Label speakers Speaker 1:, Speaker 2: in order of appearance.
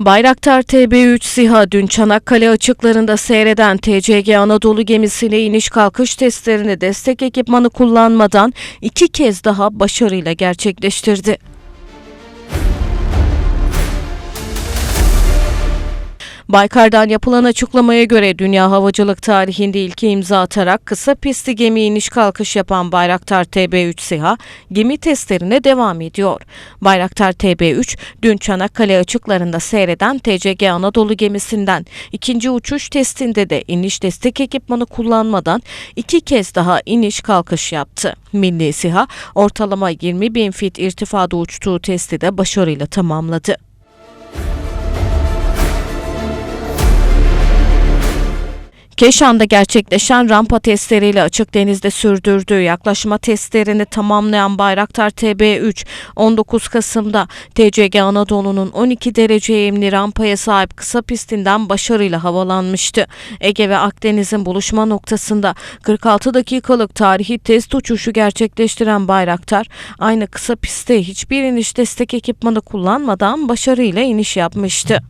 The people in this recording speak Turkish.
Speaker 1: Bayraktar TB3 SİHA dün Çanakkale açıklarında seyreden TCG Anadolu gemisine iniş kalkış testlerini destek ekipmanı kullanmadan iki kez daha başarıyla gerçekleştirdi. Baykar'dan yapılan açıklamaya göre dünya havacılık tarihinde ilki imza atarak kısa pistli gemi iniş kalkış yapan Bayraktar TB3 SİHA gemi testlerine devam ediyor. Bayraktar TB3 dün Çanakkale açıklarında seyreden TCG Anadolu gemisinden ikinci uçuş testinde de iniş destek ekipmanı kullanmadan iki kez daha iniş kalkış yaptı. Milli SİHA ortalama 20 bin fit irtifada uçtuğu testi de başarıyla tamamladı. Keşan'da gerçekleşen rampa testleriyle açık denizde sürdürdüğü yaklaşma testlerini tamamlayan Bayraktar TB3 19 Kasım'da TCG Anadolu'nun 12 derece eğimli rampaya sahip kısa pistinden başarıyla havalanmıştı. Ege ve Akdeniz'in buluşma noktasında 46 dakikalık tarihi test uçuşu gerçekleştiren Bayraktar aynı kısa pistte hiçbir iniş destek ekipmanı kullanmadan başarıyla iniş yapmıştı.